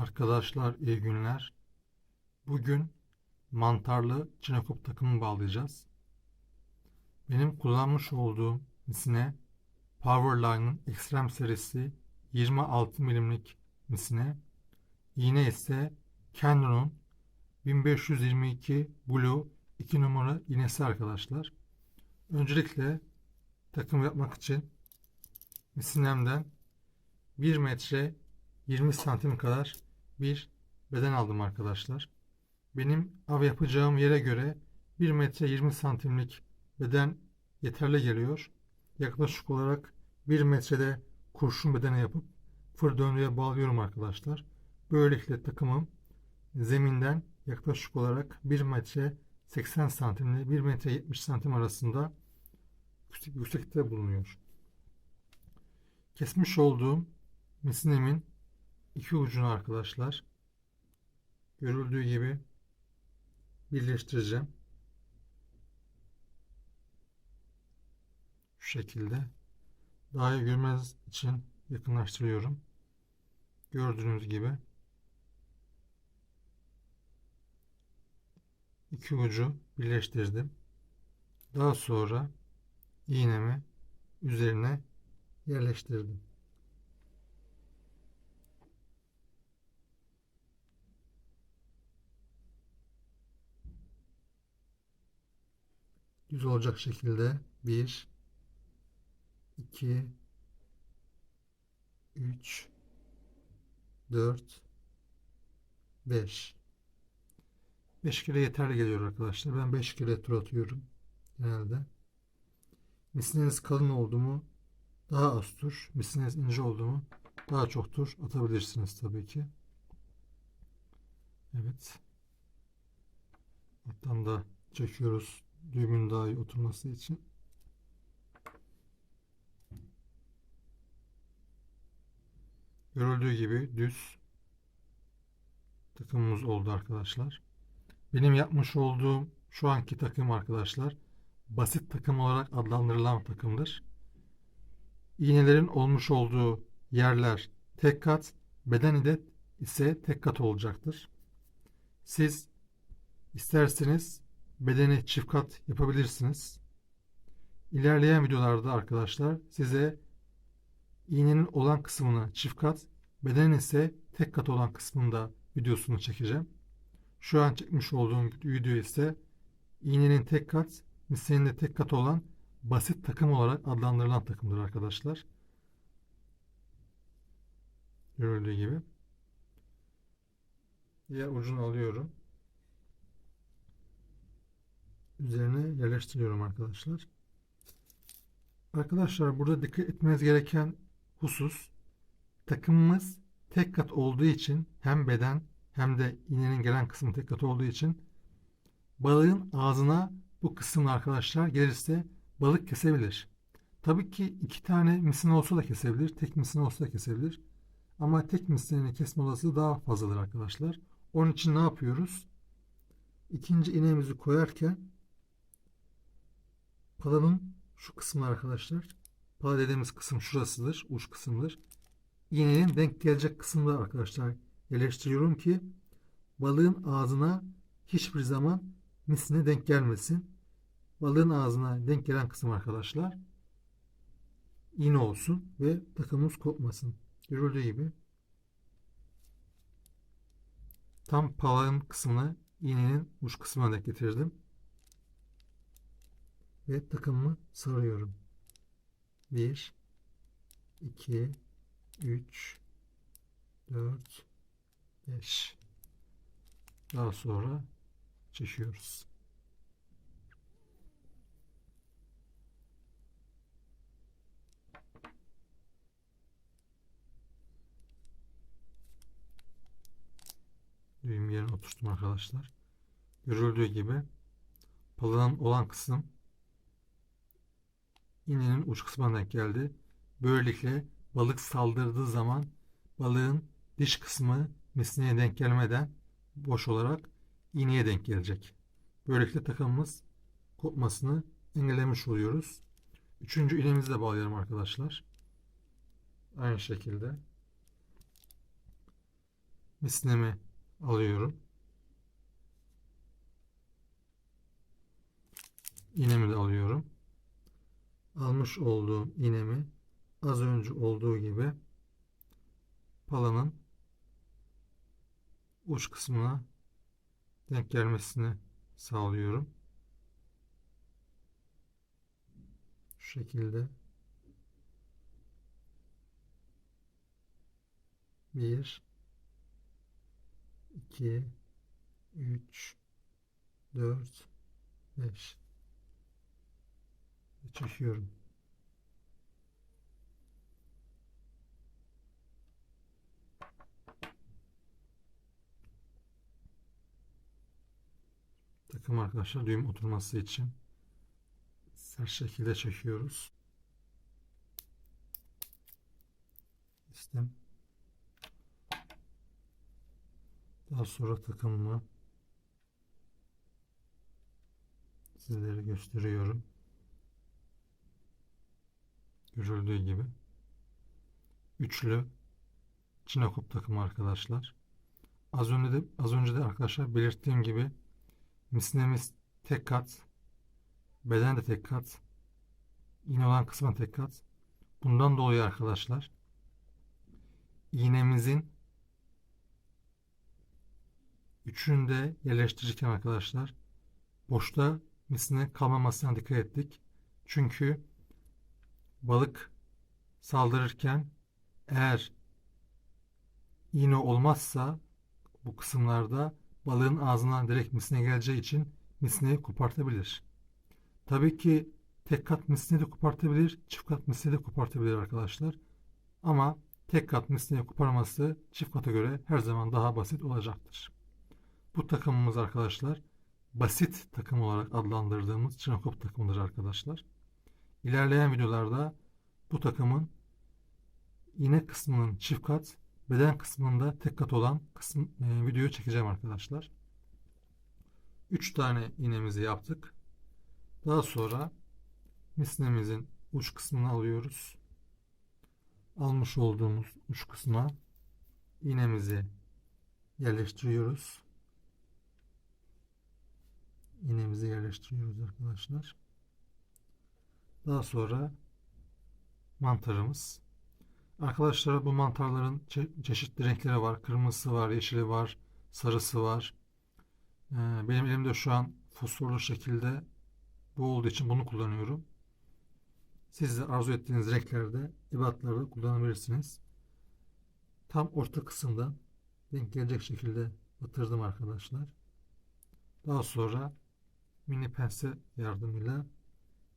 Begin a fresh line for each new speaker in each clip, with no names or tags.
Arkadaşlar iyi günler. Bugün mantarlı çinekop takımı bağlayacağız. Benim kullanmış olduğum misine Powerline'ın Extreme serisi 26 milimlik misine. İğne ise Canon'un 1522 Blue 2 numara iğnesi arkadaşlar. Öncelikle takım yapmak için misinemden 1 metre 20 santim kadar bir beden aldım arkadaşlar. Benim av yapacağım yere göre 1 metre 20 santimlik beden yeterli geliyor. Yaklaşık olarak 1 metrede kurşun bedene yapıp fır döndüğe bağlıyorum arkadaşlar. Böylelikle takımım zeminden yaklaşık olarak 1 metre 80 santimle 1 metre 70 santim arasında yüksekte bulunuyor. Kesmiş olduğum misinemin iki ucunu arkadaşlar görüldüğü gibi birleştireceğim. Şu şekilde. Daha iyi görmez için yakınlaştırıyorum. Gördüğünüz gibi iki ucu birleştirdim. Daha sonra iğnemi üzerine yerleştirdim. Düz olacak şekilde 1 2 3 4 5 5 kere yeterli geliyor arkadaşlar. Ben 5 kere tur atıyorum genelde. Misininiz kalın oldu mu daha az tur. Misininiz ince oldu mu daha çok tur atabilirsiniz tabii ki. Evet. Alttan da çekiyoruz düğümün daha iyi oturması için. Görüldüğü gibi düz takımımız oldu arkadaşlar. Benim yapmış olduğum şu anki takım arkadaşlar basit takım olarak adlandırılan takımdır. İğnelerin olmuş olduğu yerler tek kat, beden idet ise tek kat olacaktır. Siz isterseniz bedeni çift kat yapabilirsiniz. İlerleyen videolarda arkadaşlar size iğnenin olan kısmını çift kat, bedenin ise tek kat olan kısmında videosunu çekeceğim. Şu an çekmiş olduğum video ise iğnenin tek kat, misinin de tek kat olan basit takım olarak adlandırılan takımdır arkadaşlar. Görüldüğü gibi. Diğer ucunu alıyorum üzerine yerleştiriyorum arkadaşlar. Arkadaşlar burada dikkat etmeniz gereken husus takımımız tek kat olduğu için hem beden hem de iğnenin gelen kısmı tek kat olduğu için balığın ağzına bu kısım arkadaşlar gelirse balık kesebilir. Tabii ki iki tane misin olsa da kesebilir. Tek misin olsa da kesebilir. Ama tek misinini kesme olasılığı daha fazladır arkadaşlar. Onun için ne yapıyoruz? İkinci iğnemizi koyarken Palanın şu kısmı arkadaşlar. Pala dediğimiz kısım şurasıdır. Uç kısımdır. İğnenin denk gelecek kısımda arkadaşlar yerleştiriyorum ki balığın ağzına hiçbir zaman misine denk gelmesin. Balığın ağzına denk gelen kısım arkadaşlar iğne olsun ve takımımız kopmasın. Görüldüğü gibi tam palağın kısmına iğnenin uç kısmına denk getirdim ve takımımı sarıyorum. 1 2 3 4 5 daha sonra çekiyoruz. Düğüm yerine oturttum arkadaşlar. Görüldüğü gibi palının olan kısım iğnenin uç kısmına denk geldi. Böylelikle balık saldırdığı zaman balığın diş kısmı misliğe denk gelmeden boş olarak iğneye denk gelecek. Böylelikle takımımız kopmasını engellemiş oluyoruz. Üçüncü iğnemizi de bağlayalım arkadaşlar. Aynı şekilde. Misnemi alıyorum. İğnemi de alıyorum. Almış olduğum iğnemi az önce olduğu gibi palanın uç kısmına denk gelmesini sağlıyorum. Şu şekilde bir iki üç dört beş çekiyorum. Takım arkadaşlar düğüm oturması için sert şekilde çekiyoruz. İstem. Daha sonra takımımı sizlere gösteriyorum. Görüldüğü gibi. Üçlü Çinakop takımı arkadaşlar. Az önce de az önce de arkadaşlar belirttiğim gibi misnemiz tek kat, beden de tek kat, iğne olan kısmı tek kat. Bundan dolayı arkadaşlar iğnemizin üçünü de yerleştirirken arkadaşlar boşta misine kalmamasına dikkat ettik. Çünkü balık saldırırken eğer iğne olmazsa bu kısımlarda balığın ağzından direkt misine geleceği için misneyi kopartabilir. Tabii ki tek kat misneyi de kopartabilir, çift kat misneyi de kopartabilir arkadaşlar. Ama tek kat misneyi koparması çift kata göre her zaman daha basit olacaktır. Bu takımımız arkadaşlar basit takım olarak adlandırdığımız Çinokop takımıdır arkadaşlar. İlerleyen videolarda bu takımın iğne kısmının çift kat, beden kısmında tek kat olan kısım e, videoyu çekeceğim arkadaşlar. 3 tane iğnemizi yaptık. Daha sonra misnemizin uç kısmını alıyoruz. Almış olduğumuz uç kısma iğnemizi yerleştiriyoruz. İğnemizi yerleştiriyoruz arkadaşlar. Daha sonra mantarımız. Arkadaşlar bu mantarların çe- çeşitli renkleri var. Kırmızısı var, yeşili var, sarısı var. Ee, benim elimde şu an fosforlu şekilde bu olduğu için bunu kullanıyorum. Siz de arzu ettiğiniz renklerde, ebatlarda kullanabilirsiniz. Tam orta kısımda denk gelecek şekilde batırdım arkadaşlar. Daha sonra mini pense yardımıyla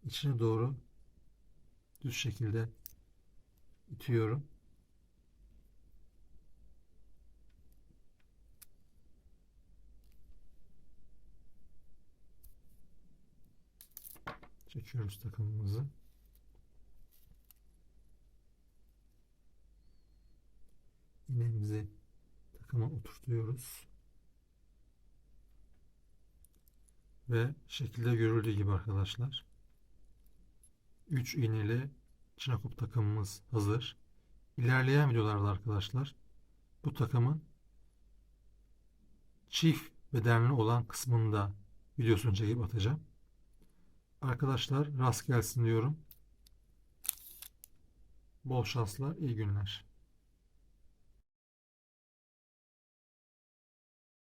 içine doğru düz şekilde itiyorum. Çekiyoruz takımımızı. İğnemizi takıma oturtuyoruz. Ve şekilde görüldüğü gibi arkadaşlar. 3 iğneli Çinakop takımımız hazır. İlerleyen videolarda arkadaşlar bu takımın çift bedenli olan kısmında videosunu çekip atacağım. Arkadaşlar rast gelsin diyorum. Bol şanslar, iyi günler.